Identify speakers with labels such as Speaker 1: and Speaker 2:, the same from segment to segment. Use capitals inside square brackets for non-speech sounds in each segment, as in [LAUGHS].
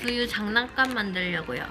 Speaker 1: 두유 장난감 만들려고요.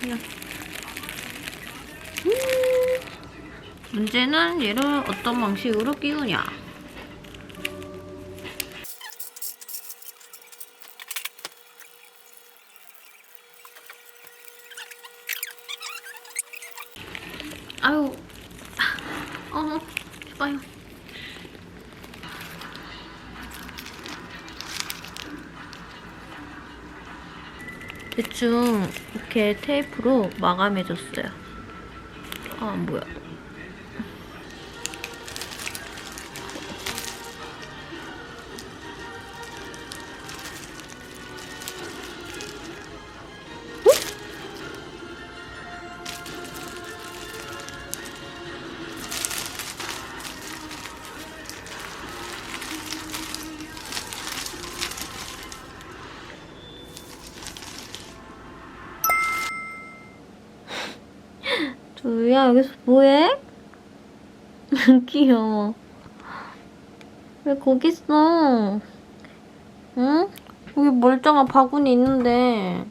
Speaker 1: 그냥. 문제는 얘를 어떤 방식으로 끼우냐. 아유, 어, 봐요. 대충 이렇게 테이프로 마감해줬어요. 아, 안보 야 여기서 뭐해? [LAUGHS] 귀여워. 왜 거기 있어? 응? 여기 멀쩡한 바구니 있는데.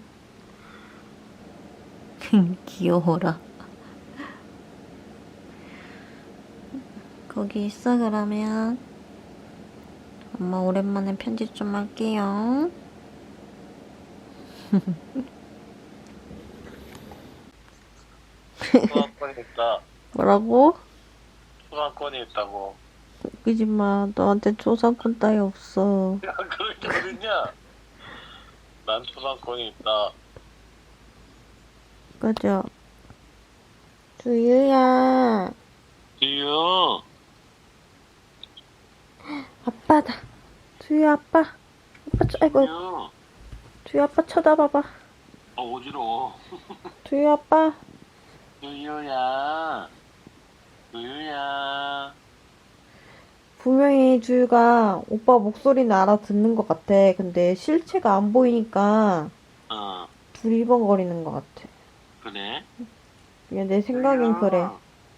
Speaker 1: [LAUGHS] 귀여워라. 거기 있어 그러면. 엄마 오랜만에 편집 좀 할게요. [LAUGHS]
Speaker 2: 초상권이 있다.
Speaker 1: 뭐라고?
Speaker 2: 초상권이 있다고.
Speaker 1: 웃기지 마. 너한테 초상권 따위 없어.
Speaker 2: 야, 줄 어딨냐? 난 초상권이 있다.
Speaker 1: 꺼져. 두유야.
Speaker 2: 지유,
Speaker 1: 아빠다. 두유 아빠. 아빠 쳐, 아이고.
Speaker 2: 지유.
Speaker 1: 두유 아빠 쳐다봐봐.
Speaker 2: 어, 어지러워. [LAUGHS]
Speaker 1: 두유 아빠.
Speaker 2: 두유야. 두유야.
Speaker 1: 분명히 두유가 오빠 목소리는 알아듣는 것 같아. 근데 실체가 안 보이니까
Speaker 2: 어,
Speaker 1: 두리번거리는 것 같아.
Speaker 2: 그래?
Speaker 1: 그냥 내 생각엔 그래.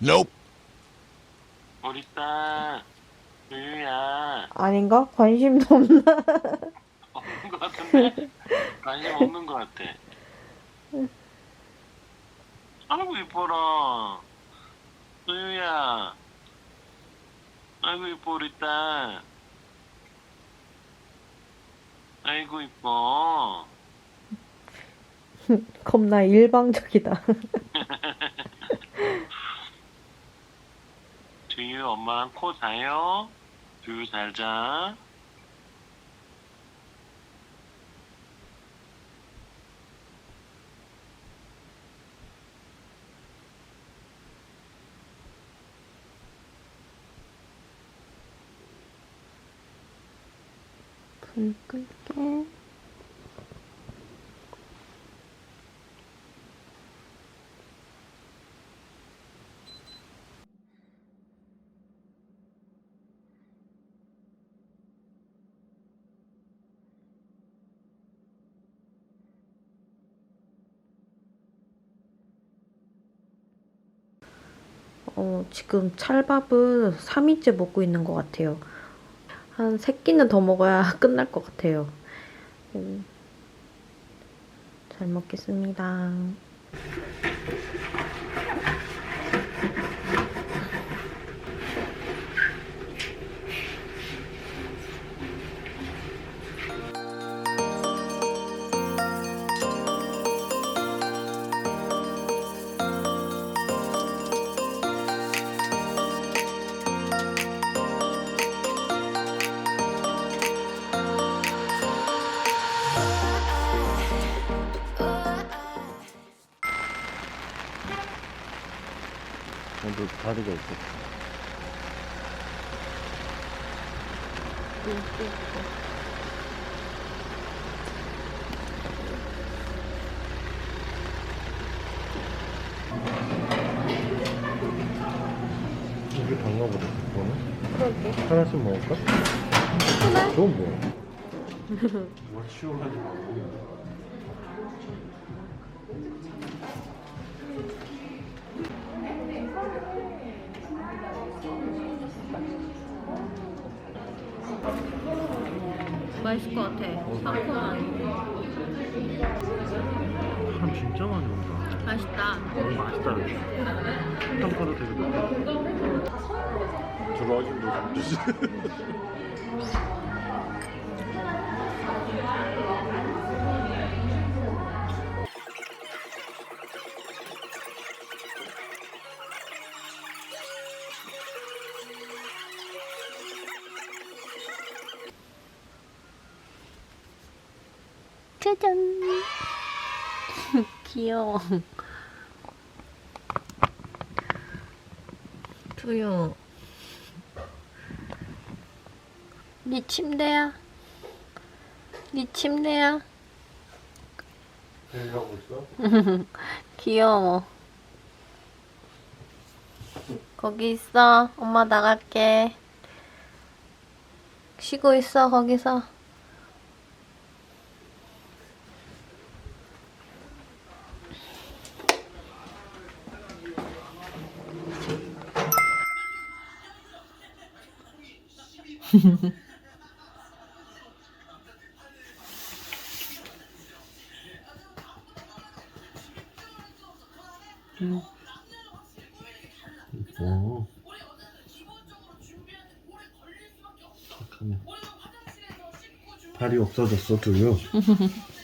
Speaker 3: Nope.
Speaker 2: 우리 딸. 두유야.
Speaker 1: 아닌가? 관심도 없나?
Speaker 2: 없는 것 같은데? 관심 없는 것 같아. [LAUGHS] 아이고, 이뻐라. 두유야. 아이고, 이뻐, 우리 딸. 아이고, 이뻐. [LAUGHS]
Speaker 1: 겁나 일방적이다. [LAUGHS]
Speaker 2: 두유, 엄마랑 코 자요? 두유 잘 자.
Speaker 1: 불 끌게. 어, 지금 찰밥을 3일째 먹고 있는 것 같아요. 한 3끼는 더 먹어야 [LAUGHS] 끝날 것 같아요. 음, 잘 먹겠습니다.
Speaker 3: 도 다리가 있어. 없나 보다. 그거는
Speaker 1: 그러게.
Speaker 3: 하나씩 먹을까? 좋은 뭐야? [LAUGHS] 뭐 치워가지고.
Speaker 1: 맛있을 것 같아.
Speaker 3: 사람 진짜 많이 온다.
Speaker 1: 맛있다.
Speaker 3: 너무 맛있다. 평가도 되게. 들어가긴 뭐 주지.
Speaker 1: 짜잔. [LAUGHS] 귀여워. 두유. 네 침대야. 네 침대야.
Speaker 3: 하고 있어? [LAUGHS]
Speaker 1: 귀여워. 거기 있어. 엄마 나갈게. 쉬고 있어, 거기서.
Speaker 3: 오. 착하네. 발이 없어졌어, 두유. [LAUGHS]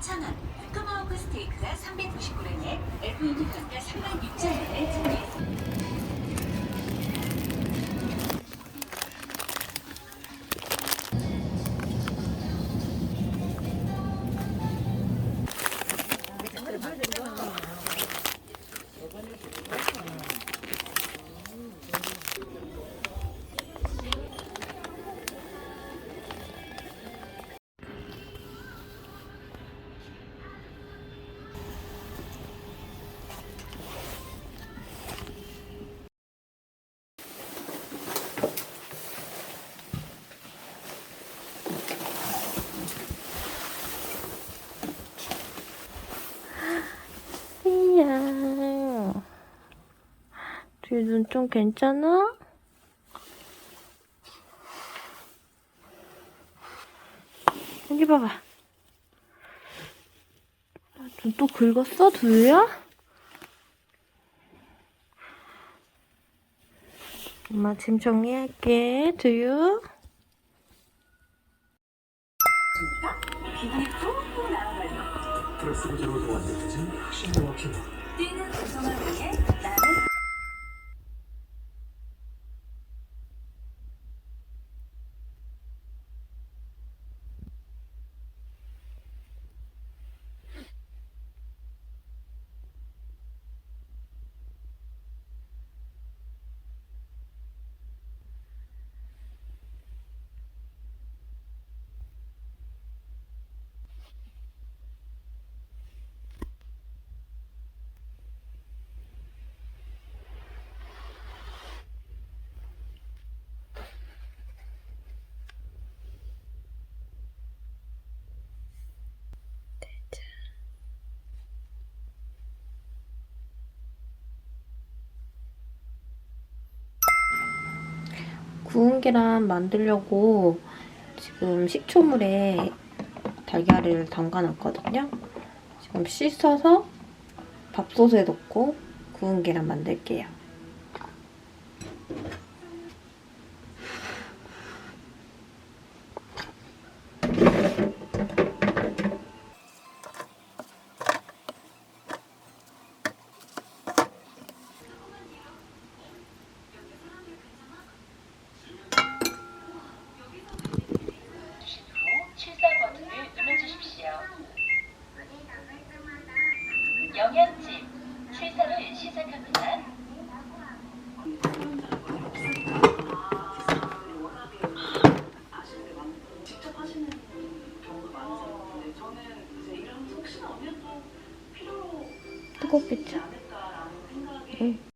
Speaker 4: 2,000원, 토마호크 스테이크가 390g에 FUD 단가 3만 6천 원에 준비했습니다.
Speaker 1: 눈 좀 괜찮아? 여기 봐봐. 눈 또 긁었어, 두유야? 엄마 짐 정리할게, 두유.
Speaker 4: 뛰는 구성을 위해 나는
Speaker 1: 구운 계란 만들려고 지금 식초물에 달걀을 담가놨거든요. 지금 씻어서 밥솥에 넣고 구운 계란 만들게요. 뜨겁겠죠? 네.